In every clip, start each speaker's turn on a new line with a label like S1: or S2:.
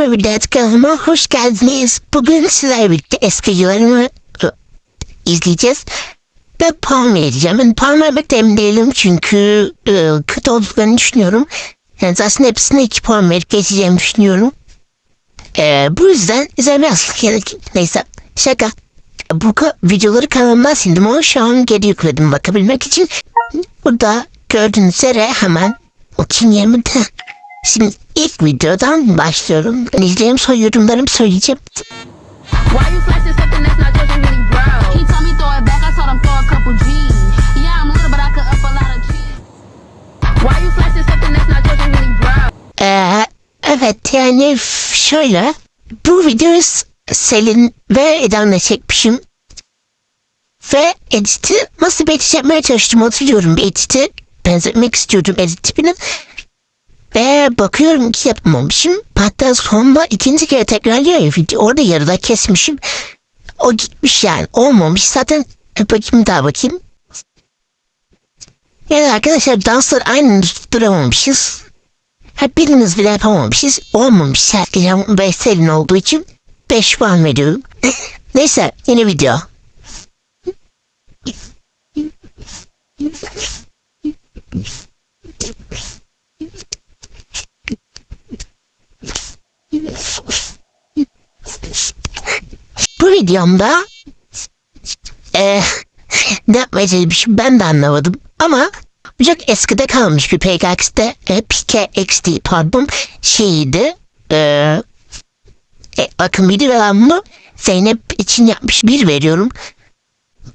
S1: Merhaba millet kanalıma hoş geldiniz. Bugün sizlerle birlikte eski yıllarımı izleyeceğiz. Ben puan vereceğim. Ben puan vermek emin çünkü e, kötü olduklarını düşünüyorum. Yani aslında hepsine iki puan verip geçeceğimi düşünüyorum. E, bu yüzden izlemeye asla gerek. Neyse şaka. Bu videoları kanalımdan sildim ama şu an geri yükledim bakabilmek için. Burada gördüğünüz üzere hemen o kimyerimde. Şimdi ilk videodan başlıyorum. Ben izleyeyim sonra yorumlarımı söyleyeceğim. Ee, evet yani şöyle. Bu videoyu Selin ve Eda'nla çekmişim. Ve editi nasıl bir edit yapmaya çalıştım hatırlıyorum. Bir editi benzetmek istiyordum edit tipini. Ve bakıyorum ki yapamamışım. Hatta sonunda ikinci kere tekrarlıyor ya video. Orada yarıda kesmişim. O gitmiş yani. Olmamış. Zaten e, bakayım daha bakayım. Yani arkadaşlar danslar aynı duramamışız. Ha biriniz bile yapamamışız. Olmamış. Herkese ve Selin olduğu için 5 puan veriyorum. Neyse yeni video. Bu videomda eee ne yapmaya ben de anlamadım. Ama çok eskide kalmış bir PKX'de e, PKXD pardon şeydi. Eee e, bakın bir ve ben bunu Zeynep için yapmış bir veriyorum.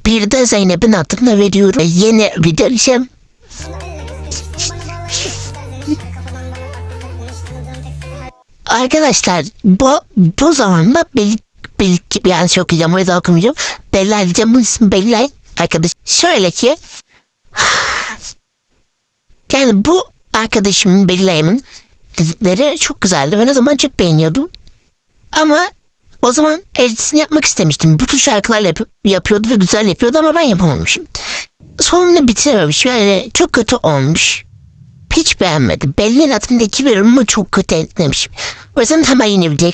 S1: Bir de Zeynep'in adını veriyorum. E, yeni video için Arkadaşlar bu bu zamanda bil, bil, yani çok okuyacağım o yüzden okumayacağım. Bu isim Bella arkadaş. Şöyle ki yani bu arkadaşımın Bella'nın dizileri çok güzeldi. Ben o zaman çok beğeniyordum. Ama o zaman editini yapmak istemiştim. Bütün şarkılarla yap- yapıyordu ve güzel yapıyordu ama ben yapamamışım. Sonunda bitirememiş. Yani çok kötü olmuş. Hiç beğenmedim. Belli'nin adındaki bölümü çok kötü etmemişim. O yüzden hemen yeni videoya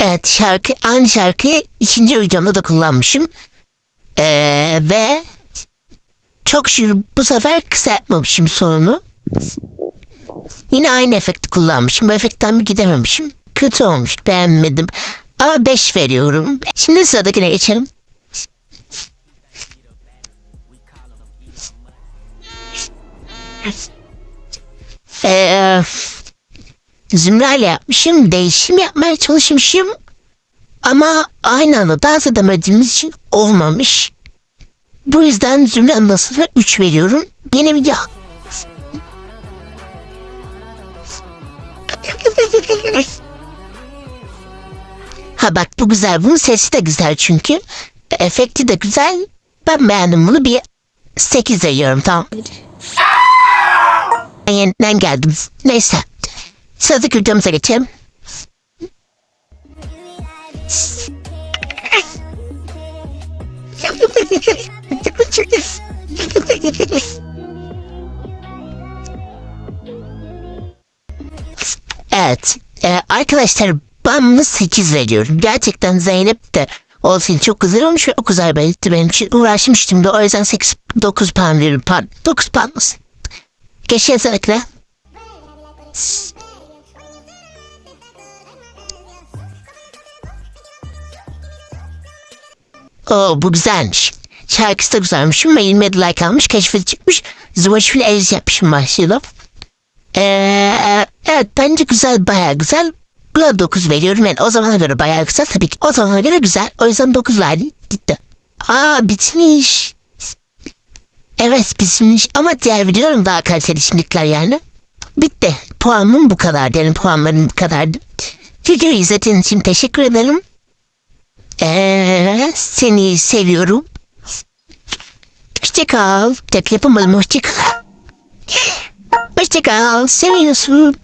S1: Evet şarkı aynı şarkıyı ikinci videomda da kullanmışım. Ee, ve çok şükür bu sefer kısaltmamışım sonunu. Yine aynı efekti kullanmışım. Bu efektten bir gidememişim. Kötü olmuş beğenmedim. Ama 5 veriyorum. Şimdi sıradakine geçelim. Ee, Zümra ile yapmışım. Değişim yapmaya çalışmışım. Ama aynı anda dans edemediğimiz için olmamış. Bu yüzden Zümra nasıl 3 veriyorum. Yine video. ha bak bu güzel. Bunun sesi de güzel çünkü. Efekti de güzel. Ben beğendim bunu bir 8 veriyorum tamam. Ben yeniden geldim. Neyse. Sıradaki videomuza geçelim. Evet. e, arkadaşlar ben bunu 8 veriyorum. Gerçekten Zeynep de olsun çok güzel olmuş ve o güzel belirtti benim için. Uğraşmıştım da o yüzden 8 9 puan veririm. Pardon. 9 puan olsun. Geçelim sıradakine. Oo bu güzelmiş. Şarkısı da güzelmiş. Mail like almış. Keşfete çıkmış. Zıvaşfil eliz yapmışım başlıyor. Ee, evet bence güzel baya güzel. Buna 9 veriyorum yani o zamana göre baya güzel tabii ki. O zamana göre güzel. O yüzden 9 verdim. Gitti. Aa bitmiş. Evet bitmiş ama diğer videolarım daha kaliteli şimdilikler yani. Bitti. Puanım bu kadar. Yani puanlarım bu kadardı. Videoyu izlediğin için teşekkür ederim. Ee, seni seviyorum. Hoşça kal. Tek yapamadım hoşça kal. Hoşça kal. Seviyorsun.